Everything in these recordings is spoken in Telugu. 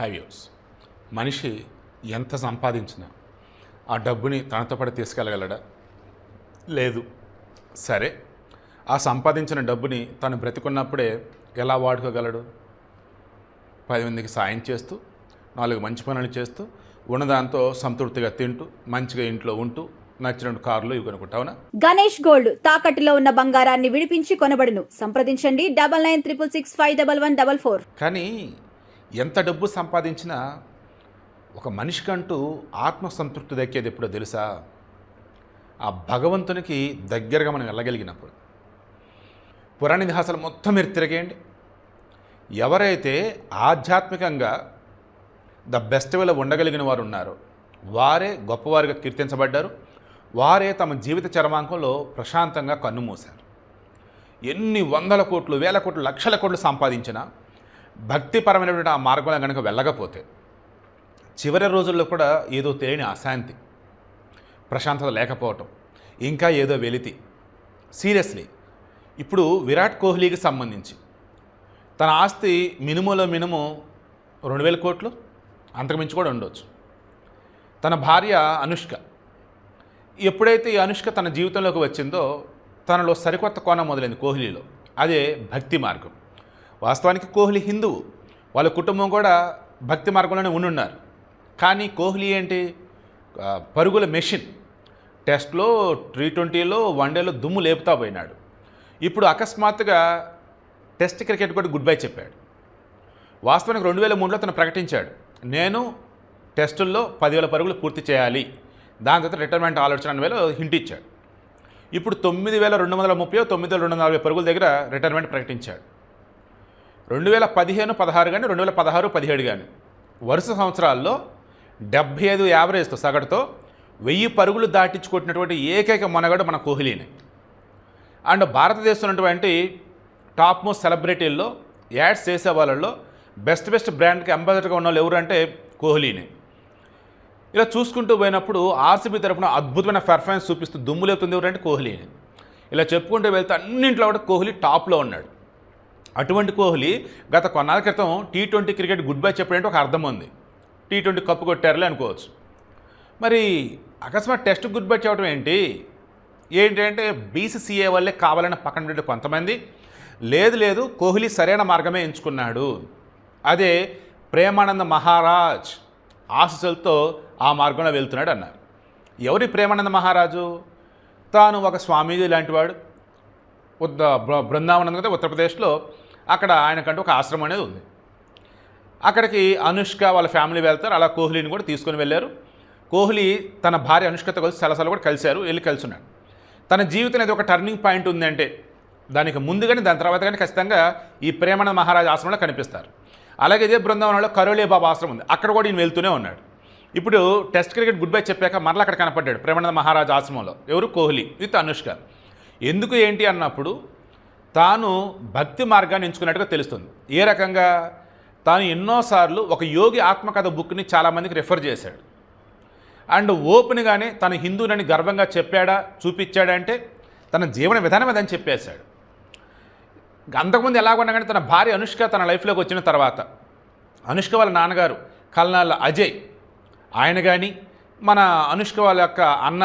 హైవ్యూస్ మనిషి ఎంత సంపాదించినా ఆ డబ్బుని తనతో పాటు తీసుకెళ్ళగలడా? లేదు. సరే. ఆ సంపాదించిన డబ్బుని తను బ్రతికున్నప్పుడే ఎలా వాడుకోగలడు? పది మందికి సాయం చేస్తూ నాలుగు మంచి పనులు చేస్తూ ఉన్నదాంతో సంతృప్తిగా తింటూ మంచిగా ఇంట్లో ఉంటూ నచ్చినట్టు కార్లు ఇవి కొనుక్కుంటా అవునా గణేష్ గోల్డ్ తాకట్టులో ఉన్న బంగారాన్ని విడిపించి కొనబడును. సంప్రదించండి. Double nine triple six five double one double four. కానీ ఎంత డబ్బు సంపాదించినా ఒక మనిషికంటూ ఆత్మసంతృప్తి దక్కేది ఎప్పుడో తెలుసా? ఆ భగవంతునికి దగ్గరగా మనం వెళ్ళగలిగినప్పుడు. పురాణ ఇతిహాసాలు మొత్తం మీరు తిరగేయండి. ఎవరైతే ఆధ్యాత్మికంగా ద బెస్ట్ వేలో ఉండగలిగిన వారు ఉన్నారో వారే గొప్పవారిగా కీర్తించబడ్డారు. వారే తమ జీవిత చరమాంకంలో ప్రశాంతంగా కన్నుమూశారు ఎన్ని వందల కోట్లు వేల కోట్లు లక్షల కోట్లు సంపాదించినా భక్తిపరమైనటువంటి ఆ మార్గంలో కనుక వెళ్ళకపోతే చివరి రోజుల్లో కూడా ఏదో తెలియని అశాంతి ప్రశాంతత లేకపోవటం ఇంకా ఏదో వెలితి. సీరియస్లీ ఇప్పుడు విరాట్ కోహ్లీకి సంబంధించి తన ఆస్తి మినిమంలో మినిమం రెండు వేల కోట్లు అంతకుమించి కూడా ఉండొచ్చు. తన భార్య అనుష్క ఎప్పుడైతే ఈ అనుష్క తన జీవితంలోకి వచ్చిందో తనలో సరికొత్త కోణం మొదలైంది కోహ్లీలో. అదే భక్తి మార్గం. వాస్తవానికి కోహ్లీ హిందువు. వాళ్ళ కుటుంబం కూడా భక్తి మార్గంలోనే ఉండున్నారు కానీ కోహ్లీ ఏంటి? పరుగుల మెషిన్. టెస్ట్లో టీ ట్వంటీలో వన్డేలో దుమ్ము లేపుతా పోయినాడు. ఇప్పుడు అకస్మాత్తుగా టెస్ట్ క్రికెట్ కూడా గుడ్ బై చెప్పాడు. వాస్తవానికి రెండు వేల మూడులో తను ప్రకటించాడు. నేను టెస్టుల్లో పదివేల పరుగులు పూర్తి చేయాలి. దాని తర్వాత రిటైర్మెంట్ ఆలోచన అనే వేల హింట్ ఇచ్చాడు. ఇప్పుడు తొమ్మిది వేల రెండు వందల ముప్పై తొమ్మిది వేల రెండు వందల నలభై పరుగుల దగ్గర రిటైర్మెంట్ ప్రకటించాడు. రెండు వేల పదిహేను పదహారు కానీ రెండు వేల పదహారు పదిహేడు కానీ వరుస సంవత్సరాల్లో డెబ్భై ఐదు యావరేజ్తో సగటుతో వెయ్యి పరుగులు దాటించుకుంటున్నటువంటి ఏకైక మనగాడు మన కోహ్లీనే. అండ్ భారతదేశంలో ఉన్నటువంటి టాప్ మోస్ట్ సెలబ్రిటీల్లో యాడ్స్ చేసే వాళ్ళల్లో బెస్ట్ బెస్ట్ బ్రాండ్కి అంబాసిడర్గా ఉన్న వాళ్ళు ఎవరంటే కోహ్లీనే. ఇలా చూసుకుంటూ పోయినప్పుడు ఆర్సీబీ తరఫున అద్భుతమైన పెర్ఫార్మెన్స్ చూపిస్తూ దుమ్ములు లేపుతుంది ఎవరంటే కోహ్లీని. ఇలా చెప్పుకుంటూ వెళ్తే అన్నింట్లో కూడా కోహ్లీ టాప్లో ఉన్నాడు. అటువంటి కోహ్లీ గత కొన్నాళ్ళ క్రితం T twenty cricket goodbye చెప్పడంటే ఒక అర్థం ఉంది. టీ ట్వంటీ కప్పు కొట్టారులే అనుకోవచ్చు. మరి అకస్మాత్ టెస్ట్ గుడ్ బై చెప్పడం ఏంటి? ఏంటంటే బీసీసీఏ వల్లే కావాలని పక్కన పెట్టి కొంతమంది. లేదు లేదు కోహ్లీ సరైన మార్గమే ఎంచుకున్నాడు. అదే ప్రేమానంద మహారాజ్ ఆశీస్సులతో ఆ మార్గంలో వెళ్తున్నాడు అన్నారు. ఎవరి ప్రేమానంద మహారాజు? తాను ఒక స్వామీజీ లాంటివాడు. ఉద్ద బృందావనం కదా ఉత్తరప్రదేశ్లో. అక్కడ ఆయనకంటూ ఒక ఆశ్రమం అనేది ఉంది. అక్కడికి అనుష్క వాళ్ళ ఫ్యామిలీ వెళ్తారు. అలా కోహ్లీని కూడా తీసుకొని వెళ్ళారు. కోహ్లీ తన భార్య అనుష్కతో కలిసి సలసాలు కూడా కలిశారు. వెళ్ళి కలిసి ఉన్నాడు తన జీవితం అనేది ఒక టర్నింగ్ పాయింట్ ఉందంటే దానికి ముందు కానీ దాని తర్వాత కానీ ఖచ్చితంగా ఈ ప్రేమానంద మహారాజ్ ఆశ్రమంలో కనిపిస్తారు. అలాగే ఇదే బృందావనంలో కరోలే బాబా ఆశ్రమం ఉంది. అక్కడ కూడా ఈయన వెళ్తూనే ఉన్నాడు. ఇప్పుడు టెస్ట్ క్రికెట్ గుడ్ బై చెప్పాక మరలా అక్కడ కనపడ్డాడు ప్రేమానంద మహారాజ్ ఆశ్రమంలో. ఎవరు? కోహ్లీ. విత్ అనుష్క. ఎందుకు ఏంటి అన్నప్పుడు తాను భక్తి మార్గాన్ని ఎంచుకున్నట్టుగా తెలుస్తుంది. ఏ రకంగా? తాను ఎన్నోసార్లు ఒక యోగి ఆత్మకథ బుక్ని చాలామందికి రెఫర్ చేశాడు. అండ్ ఓపెన్గానే తన హిందువునని గర్వంగా చెప్పాడా చూపించాడా అంటే తన జీవన విధానం అదని చెప్పేశాడు. అంతకుముందు ఎలాగున్నా కానీ తన భార్య అనుష్క తన లైఫ్లోకి వచ్చిన తర్వాత. అనుష్క వాళ్ళ నాన్నగారు కల్నాల్ అజయ్ ఆయన కానీ మన అనుష్క వాళ్ళ యొక్క అన్న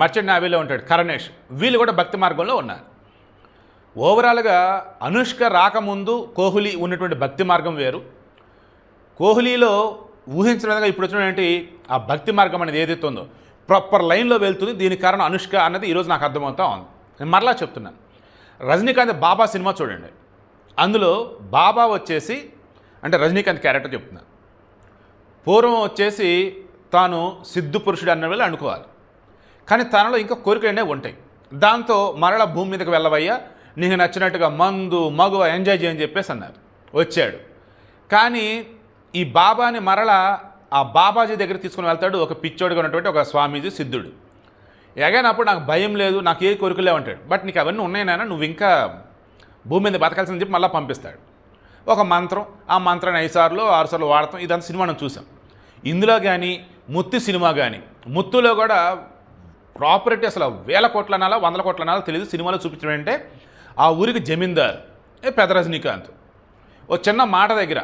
మర్చెంట్ నావీలో ఉంటాడు కరణేష్ వీళ్ళు కూడా భక్తి మార్గంలో ఉన్నారు. ఓవరాల్గా అనుష్క రాకముందు కోహ్లీ ఉన్నటువంటి భక్తి మార్గం వేరు. కోహ్లీలో ఊహించిన విధంగా ఇప్పుడు వచ్చినటువంటి ఆ భక్తి మార్గం అనేది ఏదైతే ఉందో ప్రాపర్ లైన్లో వెళ్తుంది. దీనికి కారణం అనుష్క అన్నది ఈరోజు నాకు అర్థమవుతా ఉంది. నేను మరలా చెప్తున్నాను రజనీకాంత్ బాబా సినిమా చూడండి. అందులో బాబా వచ్చేసి అంటే రజనీకాంత్ క్యారెక్టర్ చెప్తున్నాను పూర్వం వచ్చేసి తాను సిద్ధు పురుషుడు అన్న వాళ్ళు అనుకోవాలి. కానీ తనలో ఇంకా కోరికలు అనేవి ఉంటాయి. దాంతో మరల భూమి మీదకి వెళ్ళవయ్యా. నీకు నచ్చినట్టుగా మందు మగువ ఎంజాయ్ చేయని చెప్పేసి అన్నారు. వచ్చాడు. కానీ ఈ బాబాని మరల ఆ బాబాజీ దగ్గర తీసుకుని వెళ్తాడు. ఒక పిచ్చోడుగా ఉన్నటువంటి ఒక స్వామీజీ సిద్ధుడు. ఎగైనప్పుడు నాకు భయం లేదు నాకు ఏ కోరికలే ఉంటాడు బట్ నీకు అవన్నీ ఉన్నాయినా నువ్వు ఇంకా భూమి మీద బతకాల్సిందని చెప్పి మళ్ళీ పంపిస్తాడు. ఒక మంత్రం ఆ మంత్రాన్ని ఐదు సార్లు వాడతాం ఇదంతా సినిమా మనం చూసాం ఇందులో కానీ ముత్తి సినిమా కానీ ముత్తులో కూడా ప్రాపర్టీ అసలు వేల కోట్ల అనాలా వందల కోట్ల అనాలా తెలియదు. సినిమాలో చూపించడం అంటే ఆ ఊరికి జమీందార్ ఏ పెద్ద రజనీకాంత్. ఓ చిన్న మాట దగ్గర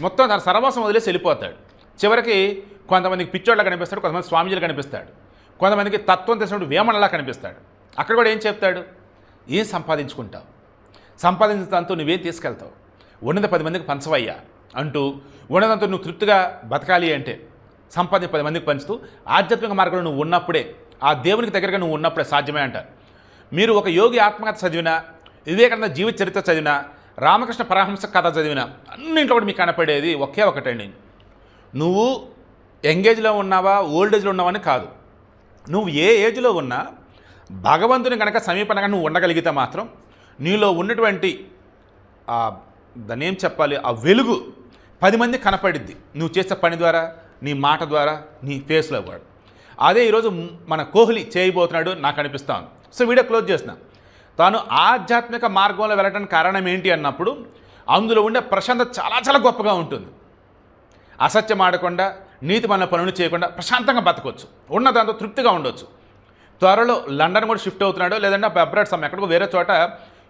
మొత్తం తన సర్వస్వం వదిలేసి వెళ్ళిపోతాడు. చివరికి కొంతమందికి పిచ్చోళ్ళ కనిపిస్తాడు కొంతమంది స్వామీజీలు కనిపిస్తాడు. కొంతమందికి తత్వం తెలిసినప్పుడు వేమనలా కనిపిస్తాడు. అక్కడ కూడా ఏం చెప్తాడు? ఏం సంపాదించుకుంటావు? సంపాదించిన దాంతో నువ్వేం తీసుకెళ్తావు? ఉన్నది పది మందికి పంచవయ్యా అంటూ ఉన్నదంతా నువ్వు తృప్తిగా బతకాలి అంటే సంపాదించి పది మందికి పంచుతూ ఆధ్యాత్మిక మార్గంలో నువ్వు ఉన్నప్పుడే ఆ దేవునికి దగ్గరగా నువ్వు ఉన్నప్పుడే సాధ్యమే అంటారు. మీరు ఒక యోగి ఆత్మకథ చదివినా వివేకానంద జీవిత చరిత్ర చదివినా రామకృష్ణ పరహంస కథ చదివినా అన్నింట్లో కూడా మీకు కనపడేది ఒకే ఒకటండి నువ్వు యంగేజ్లో ఉన్నావా ఓల్డ్ ఏజ్లో ఉన్నావా అని కాదు. నువ్వు ఏ ఏజ్లో ఉన్నా భగవంతుని కనుక సమీపంగా నువ్వు ఉండగలిగితే మాత్రం నీలో ఉన్నటువంటి ఆ దాన్ని ఏం చెప్పాలి ఆ వెలుగు పది మంది కనపడిద్ది. నువ్వు చేసే పని ద్వారా నీ మాట ద్వారా నీ ఫేస్లో కూడా. అదే ఈరోజు మన కోహ్లీ చేయబోతున్నాడు నాకు అనిపిస్తాను సో వీడియో క్లోజ్ చేసిన తాను ఆధ్యాత్మిక మార్గంలో వెళ్ళడానికి కారణం ఏంటి అన్నప్పుడు అందులో ఉండే ప్రశాంతత చాలా చాలా గొప్పగా ఉంటుంది. అసత్యం ఆడకుండా నీతి మన పనులు చేయకుండా ప్రశాంతంగా బతకొచ్చు. ఉన్న దాంతో తృప్తిగా ఉండొచ్చు. త్వరలో లండన్ కూడా షిఫ్ట్ అవుతున్నాడు. లేదంటే అబ్రాడ్ సమ్ ఎక్కడికో వేరే చోట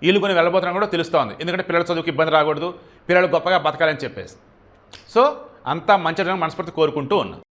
ఇల్లు కొని వెళ్ళబోతున్నాడు కూడా తెలుస్తోంది. ఎందుకంటే పిల్లల చదువుకి ఇబ్బంది రాకూడదు. పిల్లలు గొప్పగా బతకాలని చెప్పేసి. సో అంతా మంచి మనస్ఫూర్తి కోరుకుంటూ ఉన్నాను.